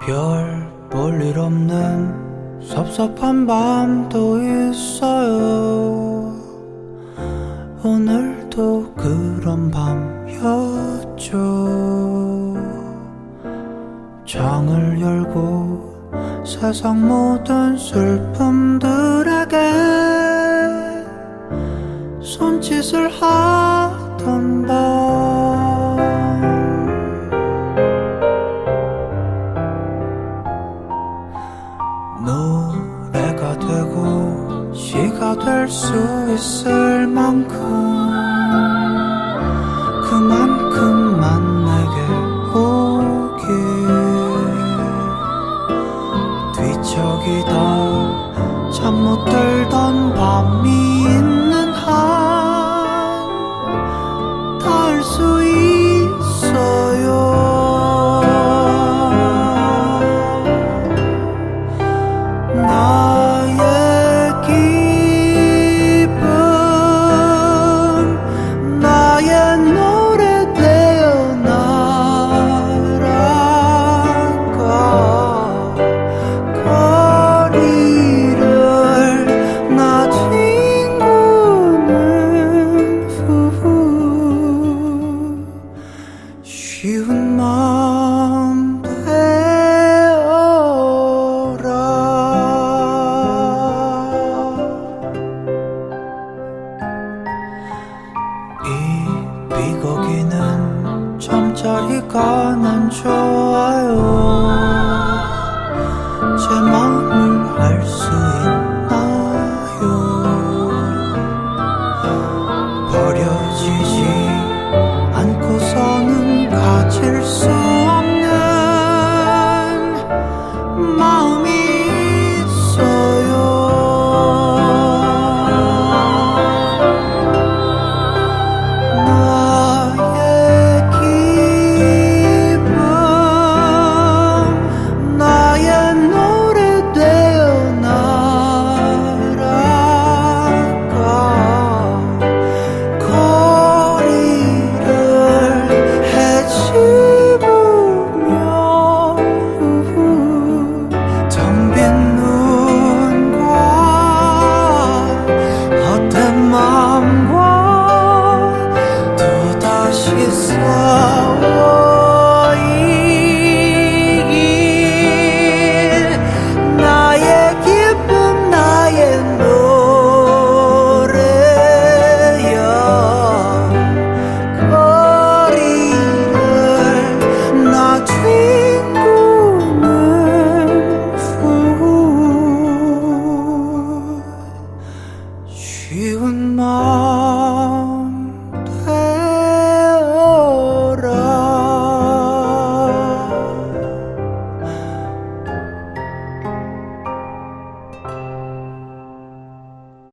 별 볼 일 없는 섭섭한 밤도 있어요. 오늘도 그런 밤이었죠. 창을 열고 세상 모든 슬픔들에게 손짓을 노래가 되고 시가 될 수 있을 만큼 그만큼만 내게 오길. 뒤척이다. 잠 못 들 거기는 잠자리가 난 좋아요. 제 마음을 알 수 있나요? 버려지지 않고서는 가질 수